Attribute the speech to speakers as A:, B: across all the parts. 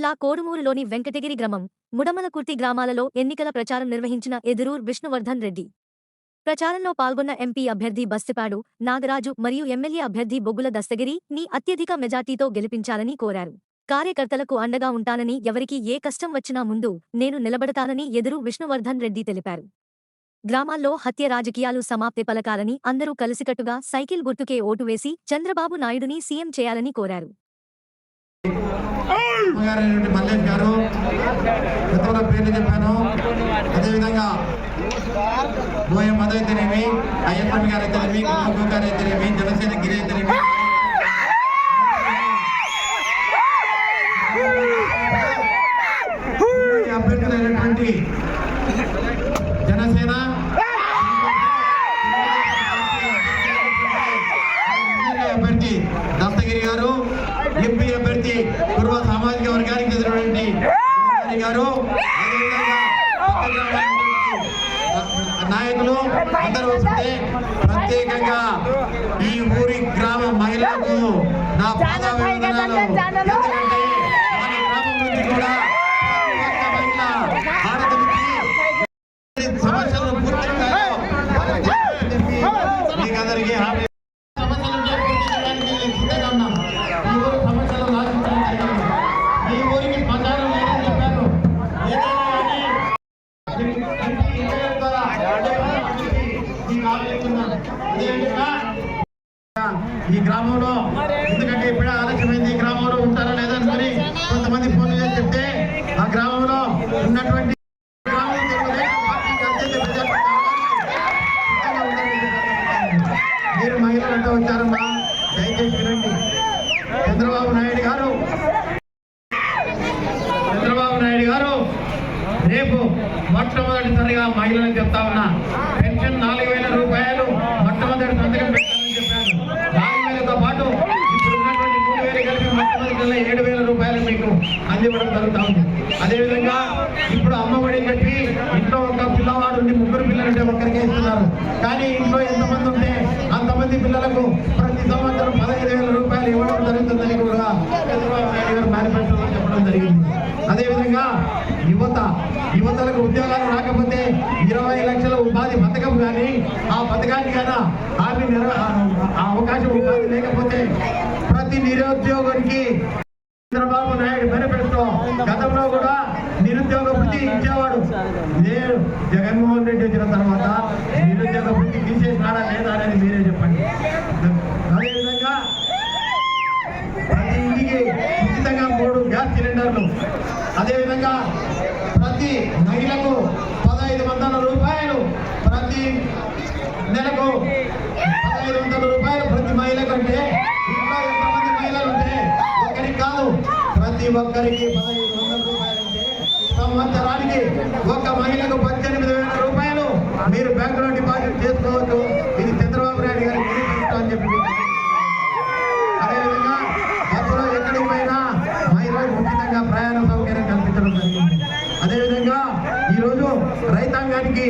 A: జిల్లా కోడుమూరులోని వెంకటగిరి గ్రామం ముడమలకుర్తి గ్రామాలలో ఎన్నికల ప్రచారం నిర్వహించిన ఎదురూర్ విష్ణువర్ధన్ రెడ్డి. ప్రచారంలో పాల్గొన్న ఎంపీ అభ్యర్థి బస్తిపాడు నాగరాజు మరియు ఎమ్మెల్యే అభ్యర్థి బొగ్గుల దస్తగిరి ని అత్యధిక మెజార్టీతో గెలిపించాలని కోరారు. కార్యకర్తలకు అండగా ఉంటానని ఎవరికి ఏ కష్టం వచ్చినా ముందు నేను నిలబడతానని ఎదురు విష్ణువర్ధన్ రెడ్డి తెలిపారు. గ్రామాల్లో హత్య రాజకీయాలు సమాప్తి పలకాలని అందరూ కలిసికట్టుగా సైకిల్ గుర్తుకే ఓటు వేసి చంద్రబాబు నాయుడుని సీఎం చేయాలని కోరారు.
B: గారైనటువంటి మల్లేష్ గారు గతంలో పేర్లు చెప్పాను. అదేవిధంగా బోయం మధు అయితేనేమి అయ్యప్పన్ గారు అయితేనేమి కుటుంబ గారు అయితేనేమి జనసేన గిరి అయితేనేమి. అందరూ వస్తుంటే ప్రత్యేకంగా ఈ ఊరి గ్రామ మహిళలకు నా పాదాభివందనాలు. ఎందుకంటే ఈ గ్రామంలో ఎందుకంటే ఇప్పుడే ఆలస్యమైంది ఈ గ్రామంలో ఉంటారా లేదా అని మరి కొంతమంది ఫోన్ చేసి చెప్తే ఆ గ్రామంలో ఉన్నటువంటి గ్రామం మహిళలు అంటూ వచ్చారమ్మా. దయచేసి వినండి. చంద్రబాబు నాయుడు గారు చంద్రబాబు నాయుడు గారు రేపు మొట్టమొదటిసారిగా మహిళలకు చెప్తా ఉన్నా పెన్షన్ నాలుగు వేల రూపాయలు మొట్టమొదటి సంతకం పెట్టాలని చెప్పాను నాలుగు వేలతో పాటు ఇప్పుడు ఉన్నటువంటి మూడు వేలు కలిపి మొట్టమొదటి నెల ఏడు వేల రూపాయలు మీకు అందివ్వడం జరుగుతూ ఉంది. అదేవిధంగా ఇప్పుడు అమ్మఒడి చెప్పి ఇంట్లో ఒక పిల్లవాడు ఉండి ముగ్గురు పిల్లలుంటే ఒక్కరికే ఇస్తున్నారు. కానీ ఇంట్లో ఎంతమంది ఉంటే అంతమంది పిల్లలకు ప్రతి సంవత్సరం పదహైదు వేల రూపాయలు ఇవ్వడం జరుగుతుందని కూడా చంద్రబాబు నాయుడు గారు మేనిఫెస్టోలో చెప్పడం జరిగింది. అదేవిధంగా యువత యువతలకు ఉద్యోగాలు రాకపోతే ఇరవై లక్షల ఉపాధి పథకం కానీ ఆ పథకాన్ని కానీ ఆమె నెరవే ఆ అవకాశం ఉపాధి లేకపోతే ప్రతి నిరుద్యోగానికి చంద్రబాబు నాయుడు మేనిఫెస్టో గతంలో కూడా నిరుద్యోగ వృత్తి ఇచ్చేవాడు. నేను జగన్మోహన్ రెడ్డి వచ్చిన తర్వాత నిరుద్యోగ వృత్తి తీసేసినాడా లేదా అనేది మీరే చెప్పండి. అదేవిధంగా ప్రతి ఇంటికి ఉచితంగా మూడు గ్యాస్ సిలిండర్లు. అదేవిధంగా ప్రతి మహిళకు ఒక్కరికి పదహైదు వందల రూపాయలు సంవత్సరానికి ఒక మహిళకు పద్దెనిమిది వేల రూపాయలు మీరు బ్యాంకులో డిపాజిట్ చేసుకోవచ్చు ఇది చంద్రబాబు నాయుడు గారి మేనిఫెస్టో అని చెప్పి అదేవిధంగా బస్సులో ఎక్కడికి పోయినా మహిళలకు ఉచితంగా ప్రయాణ సౌకర్యం కల్పించడం జరిగింది. అదేవిధంగా ఈరోజు రైతాంగానికి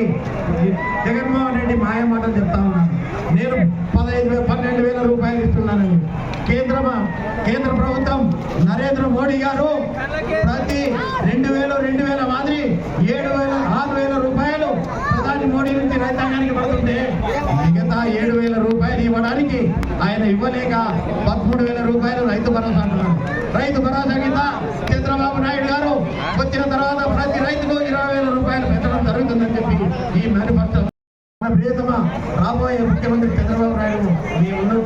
B: జగన్మోహన్ రెడ్డి మాయమాటలు చెప్తా ఉన్నాను. నేను పదహైదు వేల పన్నెండు వేల రూపాయలు ఇస్తున్నానని కేంద్ర కేంద్ర ప్రభుత్వం నరేంద్ర మోడీ గారు ప్రతి రెండు వేలు రెండు వేల మాదిరి ఏడు వేల ఆరు వేల రూపాయలు ప్రధాని మోడీ నుంచి రైతాంగానికి పడుతుంటే మిగతా ఏడు వేల రూపాయలు ఇవ్వడానికి ఆయన ఇవ్వలేక పదమూడు వేల రూపాయలు రైతు భరోసా అంటున్నారు. రైతు భరోసా కింద చంద్రబాబు నాయుడు గారు వచ్చిన తర్వాత ప్రతి రైతుకు ఇరవై వేల రూపాయలు పెట్టడం జరుగుతుందని చెప్పి ఈ మేనిఫెస్టో ప్రియతమ రాబోయే ముఖ్యమంత్రి చంద్రబాబు నాయుడు మీ ఉన్ను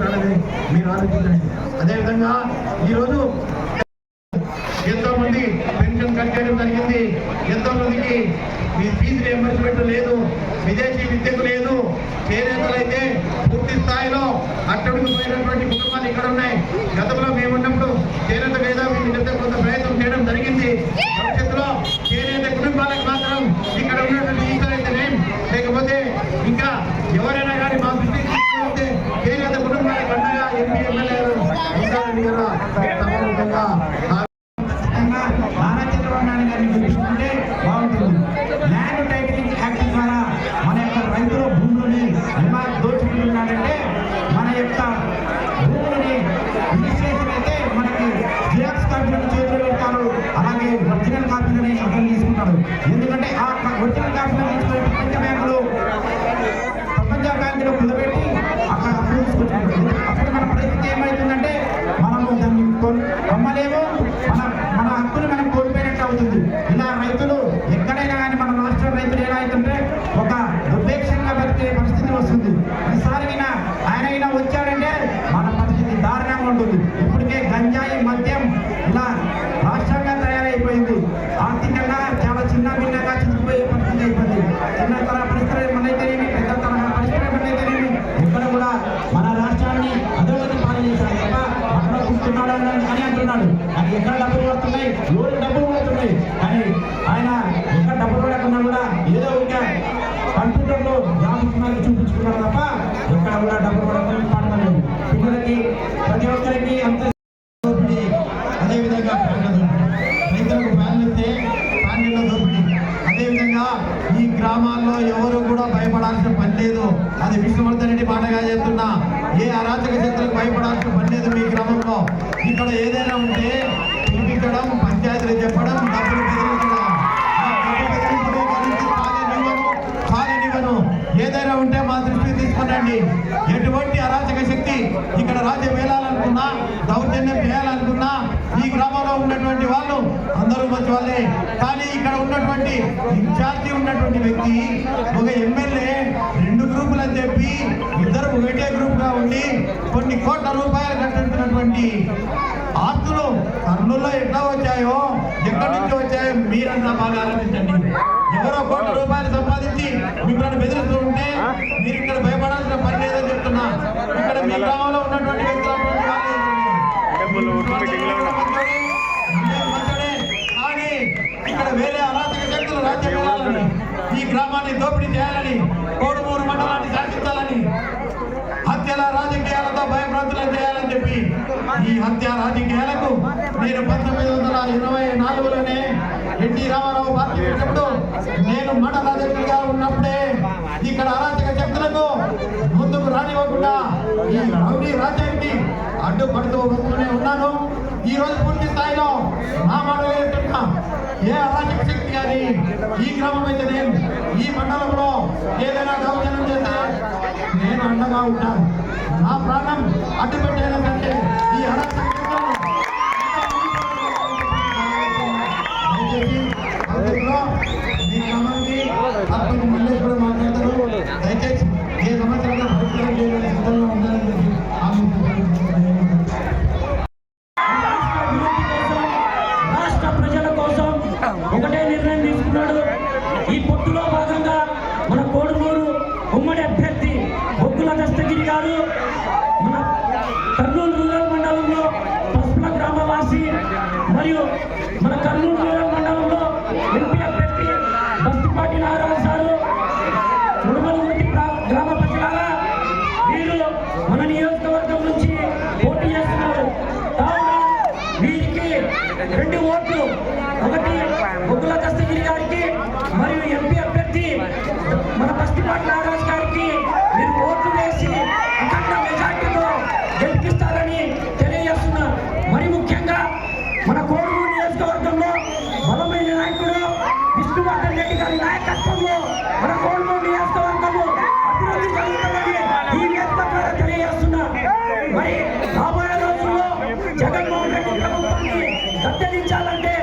B: మీరు ఆలోచించండి. అదేవిధంగా ఈరోజు ఎంతో మంది పెన్షన్ కట్ చేయడం జరిగింది. ఎంతో మందికి మీ ఫీజు రియంబర్స్మెంట్ లేదు విదేశీ విద్యకు లేదు. చేనేతలు అయితే పూర్తి స్థాయిలో అట్టడుగు పోయినటువంటి కుటుంబాలు ఇక్కడ ఉన్నాయి. గతంలో మేము ఉన్నప్పుడు చేనేత మీద మీ కొంత ప్రయత్నం చేయడం జరిగింది. భవిష్యత్తులో చేనేత
C: అయిపోయింది. ఇప్పటికే గంజాయి మద్యం ఇలా రాష్ట్రంగా తయారైపోయింది. ఆర్థికంగా చాలా చిన్న భిన్నంగా చిన్నపోయే పరిస్థితి అయిపోయింది. చిన్న తరహా పరిస్థితులు పరిశ్రమలైతేనేమి పెద్ద తరహా పరిస్థితులు పరిశ్రమలైతేనేమి ఇక్కడ కూడా మన రాష్ట్రాన్ని అధోగతి పాలన తప్ప అక్కడ కూర్చున్నాడు అని అని అంటున్నాడు. అది ఎక్కడ డబ్బులు పడుతున్నాయి? ఎవరు డబ్బులు పడుతున్నాయి? కానీ ఆయన ఎక్కడ డబ్బులు పడకుండా కూడా ఏదో ఒక
B: గ్రామాల్లో ఎవరు కూడా భయపడాల్సిన పని లేదు. అది విష్ణువర్ధన్ రెడ్డి మాటగా చెప్తున్నా. ఏ అరాచక శక్తులకు భయపడాల్సిన పని లేదు మీ గ్రామంలో. ఇక్కడ ఏదైనా ఉంటే పిలిపించడం పంచాయతీలు చెప్పడం డబ్బులు బెదిరించడం. ఏదైనా ఉంటే మా దృష్టికి తీసుకురండి. ఎటువంటి అరాచక శక్తి ఇక్కడ రాజ్యం వేయాలనుకున్నా దౌర్జన్యం చేయాలనుకున్నా ఈ గ్రామంలో ఉన్నటువంటి వాళ్ళు అందరూ మంచి వాళ్ళే. కానీ ఇక్కడ ఉన్నటువంటి ఇన్ఛార్జి ఉన్నటువంటి వ్యక్తి ఒక ఎమ్మెల్యే రెండు గ్రూపులు అని చెప్పి ఇద్దరు ఒకటే గ్రూప్గా ఉండి కొన్ని కోట్ల రూపాయలు కట్టినటువంటి ఆస్తులు కర్నూలులో ఎట్లా వచ్చాయో ఎక్కడి నుంచి వచ్చాయో మీరన్నా బాగా ఆలోచించండి. ఎవరో కోట్ల రూపాయలు సంపాదించి మిమ్మల్ని బెదిరిస్తూ ఉంటే మీరు ఇక్కడ భయపడాలి దోపిడీ చేయాలని కోడుమూరు మండలాన్ని శాసించాలని హత్యల రాజకీయాలతో భయభ్రాంతులు చేయాలని చెప్పి ఈ హత్య రాజకీయాలకు నేను పంతొమ్మిది వందల ఇరవై నాలుగులోనే ఎన్టీ రామారావు పార్టీ పెట్టినప్పుడు నేను మండల అధ్యక్షుడిగా ఉన్నప్పుడే ఇక్కడ అరాచక శక్తులకు ముందుకు రానివ్వకుండా ఈ రౌడీ రాజ్యానికి అడ్డుపడుతూ వస్తూనే ఉన్నాను. ఈ రోజు పూర్తి స్థాయిలో మా మండలం ఏ అరాచక శక్తి కానీ ఈ గ్రామం అయితే నేను ఈ మండలంలో ఏదైనా దౌర్జన్యం చేస్తే నేను అండగా ఉంటాను. నా ప్రాణం అడ్డు పెట్టేదంటే ఈ అరాచక దయచేసి మీ గ్రామానికి అప్పుడు మల్లేశ్వరం మాట్లాడతారు. దయచేసి
D: ಮಾಡಬೇಕು మరి రాబోయే రోజుల్లో జగన్మోహన్ రెడ్డి ప్రభుత్వాన్ని గద్దెదించాలంటే